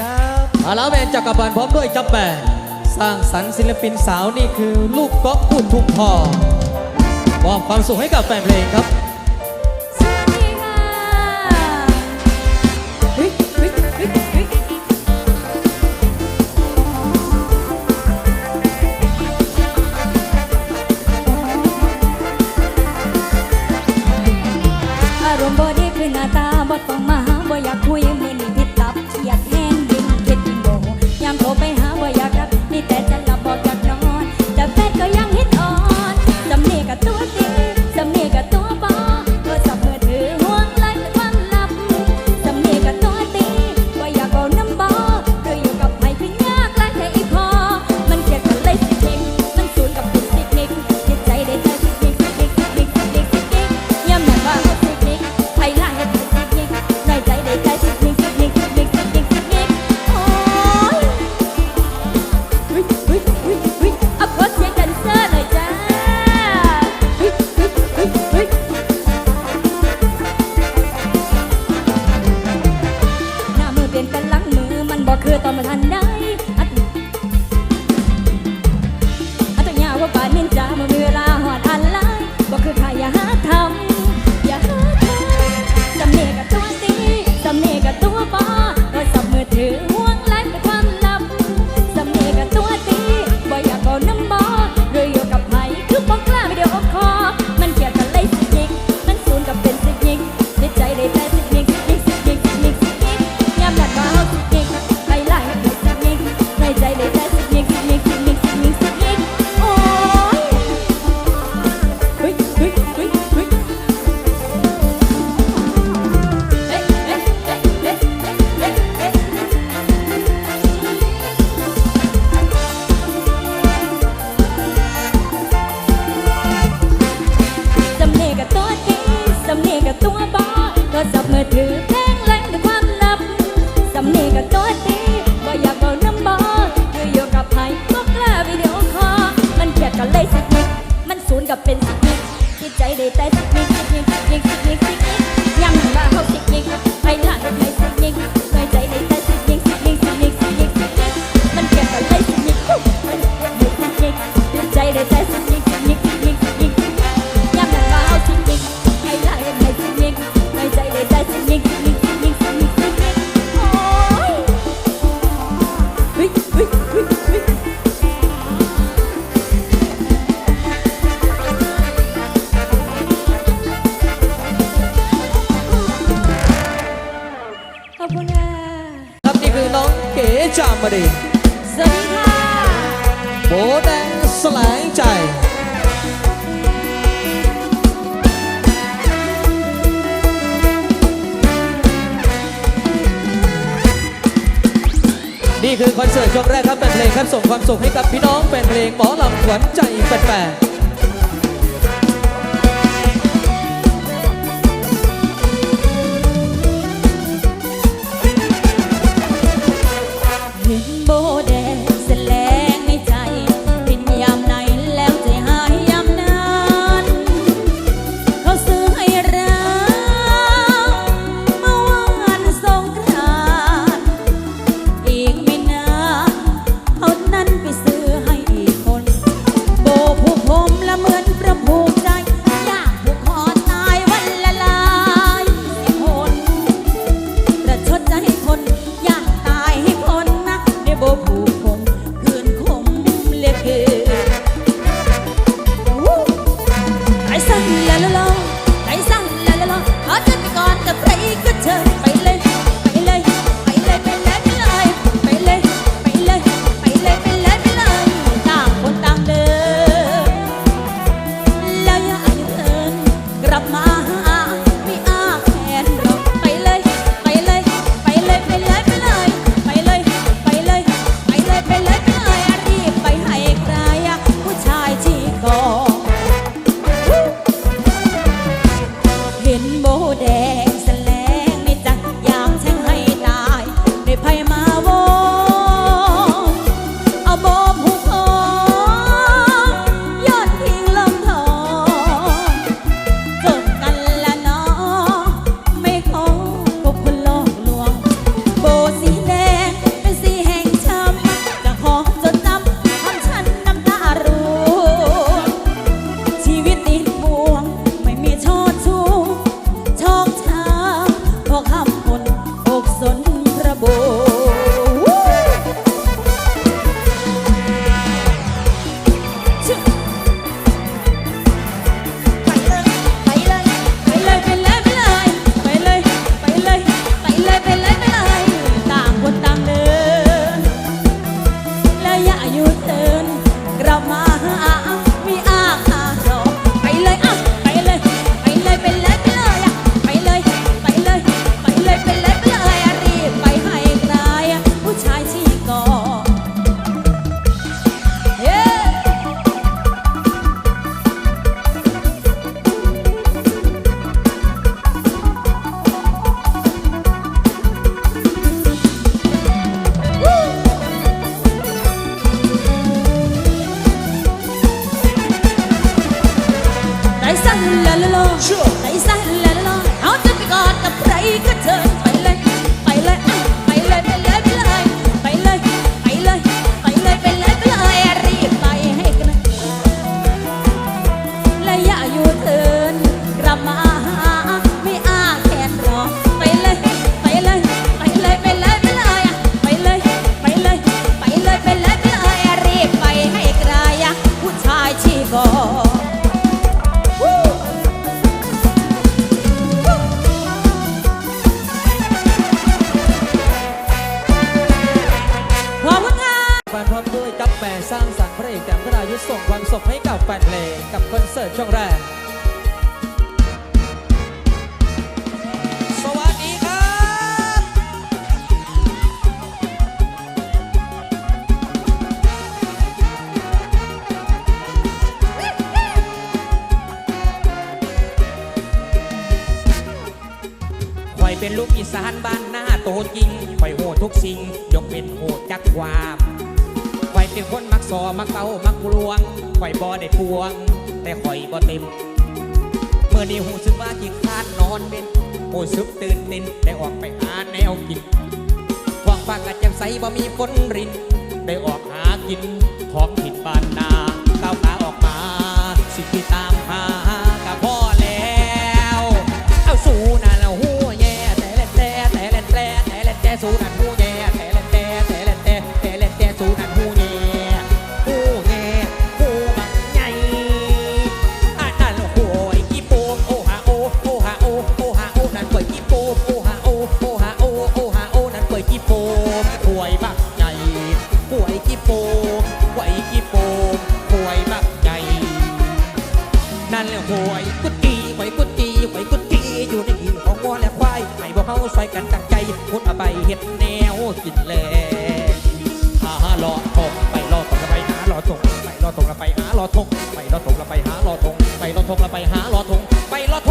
ครับอาลาแมนจักรบาลพร้อมด้วยจับแบนสร้างสรรค์ศิลปินสาวนี่คือลูกก๊อกพูดทุกพอมอบความสุขให้กับแฟนเพลงครับ 我爱着你。 ใจสักนิดสักนิดสักนิดสักนิดสักนิดยังหลังบ้านเขาสิกนิดไปหลังไปสักนิด นี่คือน้องเก๋จามรีสวัสดีค่ะโบแดงสลงใจนี่คือคอนเสิร์ตยกแรกครับแฟนเพลงครับส่งความสุขให้กับพี่น้องแฟนเพลงหมอลำขวัญใจแฟนๆ algo. อยเป็นลูกอีสานบ้านหน้าโตจริงคอยโหดทุกสิ่ง ยกเป็นโหดจักความคอยเป็นคนมักซอมักเป้ามักลวงคอยบ่ได้พวง แต่คอยบ่เต็ม เมื่อนี้หูซึกว่าจิคาดนอนเป็นโหดซึกตื่นตินได้ออกไปหาแนวกินควางปากกรจังใสบ่มีฝนริน ได้ออกหากินของผิดบ้านนาก้าวขาออกมา สิ่งที่ตาม Bailota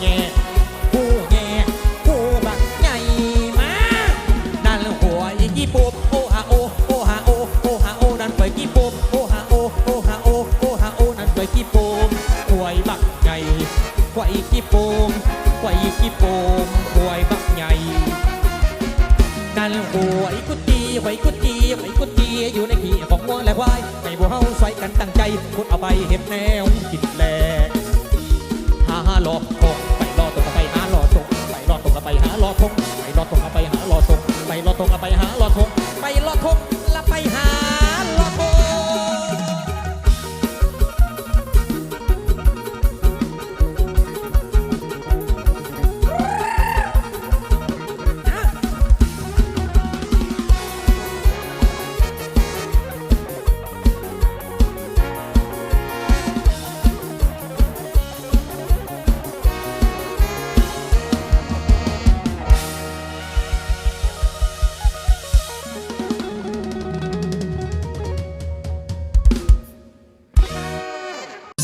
แง่ผู้แง่ผู้บักใหมานั่นหวอีกี่ปุบโอฮาโอโอฮาโอนั่นไปกี่ปุบโอฮาโอโอฮาโอนั่นไปกี่ปุบหวยบักใหญ่หวยกี่ปุบหวยกี่ปุบหวยบักใหญ่นั่นหัวอีกุตีหวยกุตีหวยกุตีอยู่ในขี้ของวัวและควายให้บัวเฮาใส่กันตั้งใจคุดเอาไปเห็บแน่ เราตรงกันไป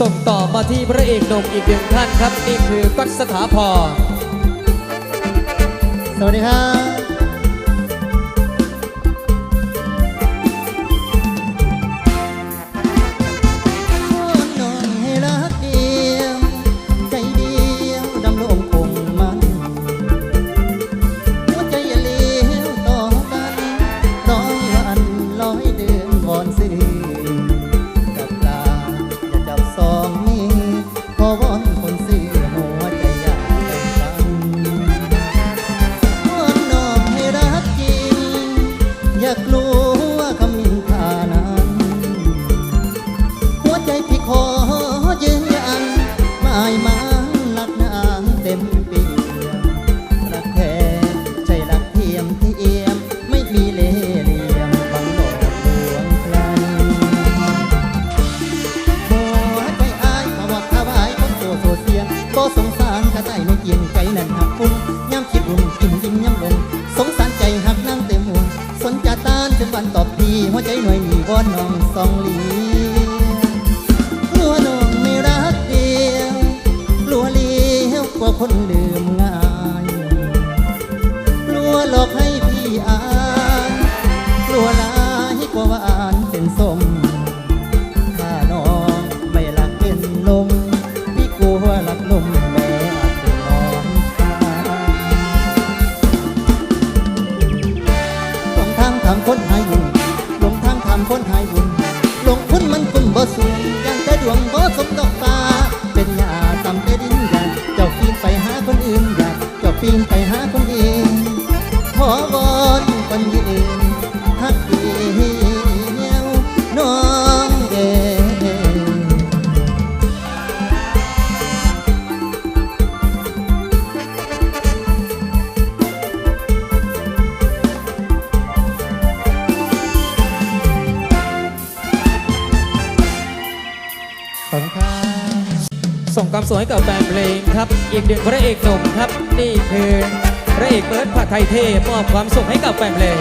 ส่งต่อมาที่พระเอกหนุ่มอีกหนึ่งท่านครับ นี่คือกัสถาพรสวัสดีครับ ตบตีหัวใจหน่วยมีวอนน้องสองหลีกลัวน้องไม่รักเดียวกลัวเลี้ยวกว่าคนดื่มง่ายกลัวหลอกให้พี่อา ครับนี่คือพรเอกเบิร์ดผัดไทยเทมอบความสุขให้กับแฟนเพลง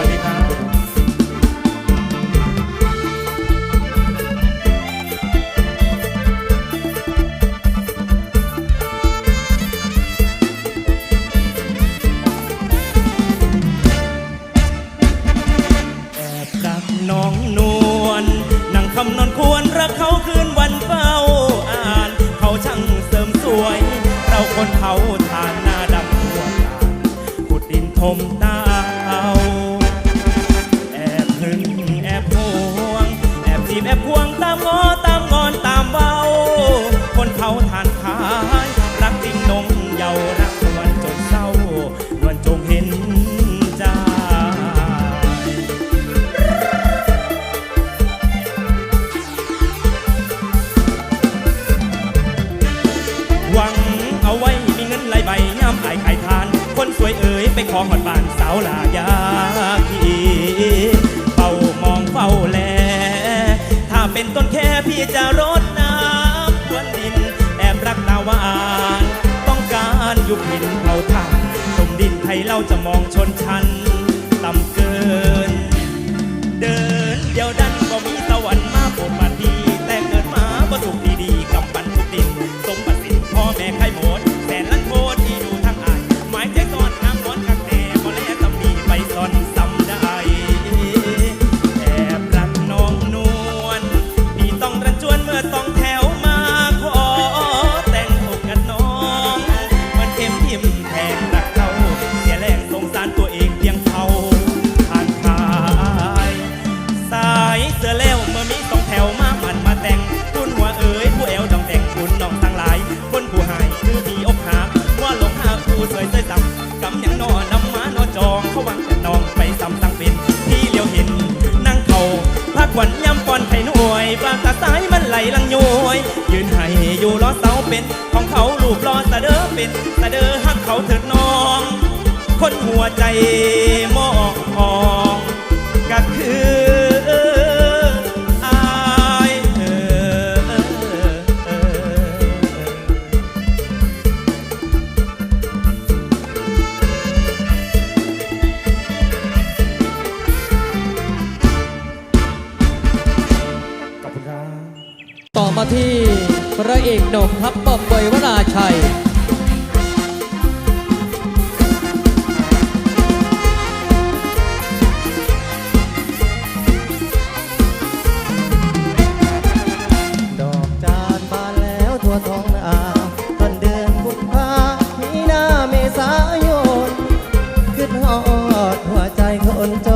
เราทำสมดินไทยเราจะมองชนชั้นต่ำเกิน เดินเดียวดันบ่มีสวรรค์ ใจมองมองก็คือบมาที่พระเอกหนุ่มครับตอบบ่อยว่า pronto.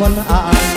บนอาย